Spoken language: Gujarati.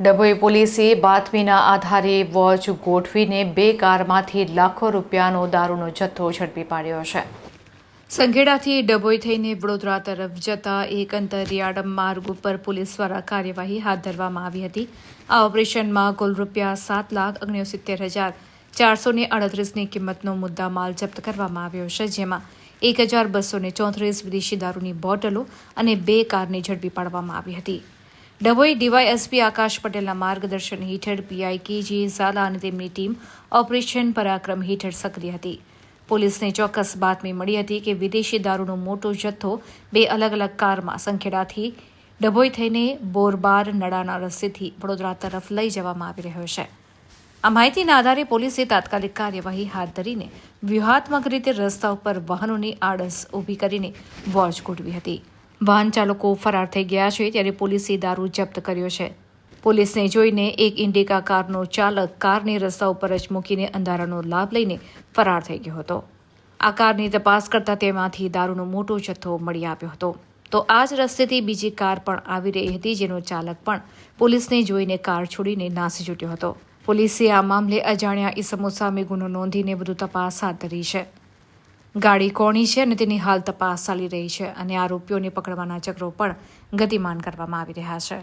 ડભોઈ પોલીસે બાતમીના આધારે વોચ ગોઠવીને બે કારમાંથી લાખો રૂપિયાનો દારૂનો જથ્થો ઝડપી પાડ્યો છે. સંઘેડાથી ડભોઈ થઈને વડોદરા તરફ જતા એક અંતરિયાળ માર્ગ ઉપર પોલીસ દ્વારા કાર્યવાહી હાથ ધરવામાં આવી હતી. આ ઓપરેશનમાં કુલ રૂપિયા સાત લાખ ઓગણસિત્તેર હજાર ચારસો ને અડત્રીસની કિંમતનો મુદ્દા માલ જપ્ત કરવામાં આવ્યો છે, જેમાં એક હજાર બસો ચોત્રીસ વિદેશી દારૂની બોટલો અને બે કારને ઝડપી પાડવામાં આવી હતી. ડભોઈ ડીવાયએસપી આકાશ પટેલના માર્ગદર્શન હેઠળ પીઆઈ કેજી ઝાલા અને તેમની ટીમ ઓપરેશન પરાક્રમ હેઠળ સક્રિય હતી. પોલીસને ચોક્કસ બાતમી મળી હતી કે વિદેશી દારૂનો મોટો જથ્થો બે અલગ અલગ કારમાં સંખેડાથી ડભોઈ થઈને બોરબાર નડાના રસ્તેથી વડોદરા તરફ લઈ જવામાં આવી રહ્યો છે. આ માહિતીના આધારે પોલીસે તાત્કાલિક કાર્યવાહી હાથ ધરીને વ્યૂહાત્મક રીતે રસ્તા ઉપર વાહનોની આડસ ઊભી કરીને વોચ ગોઠવી હતી. વાહન ચાલકો ફરાર થઈ ગયા છે ત્યારે પોલીસે દારૂ જપ્ત કર્યો છે. પોલીસને જોઈને એક ઇન્ડિકા કારનો ચાલક કારને રસ્તા ઉપર જ મૂકીને અંધારાનો લાભ લઈને ફરાર થઈ ગયો હતો. આ કારની તપાસ કરતા તેમાંથી દારૂનો મોટો જથ્થો મળી આવ્યો હતો. તો આ જ રસ્તેથી બીજી કાર પણ આવી રહી હતી જેનો ચાલક પણ પોલીસને જોઈને કાર છોડીને નાસી છૂટ્યો હતો. પોલીસે આ મામલે અજાણ્યા ઈસમો સામે ગુનો નોંધીને વધુ તપાસ હાથ ધરી છે. ગાડી કોણી છે અને તેની હાલ તપાસ ચાલી રહી છે અને આરોપીઓને પકડવાના ચક્રો પણ ગતિમાન કરવામાં આવી રહ્યા છે.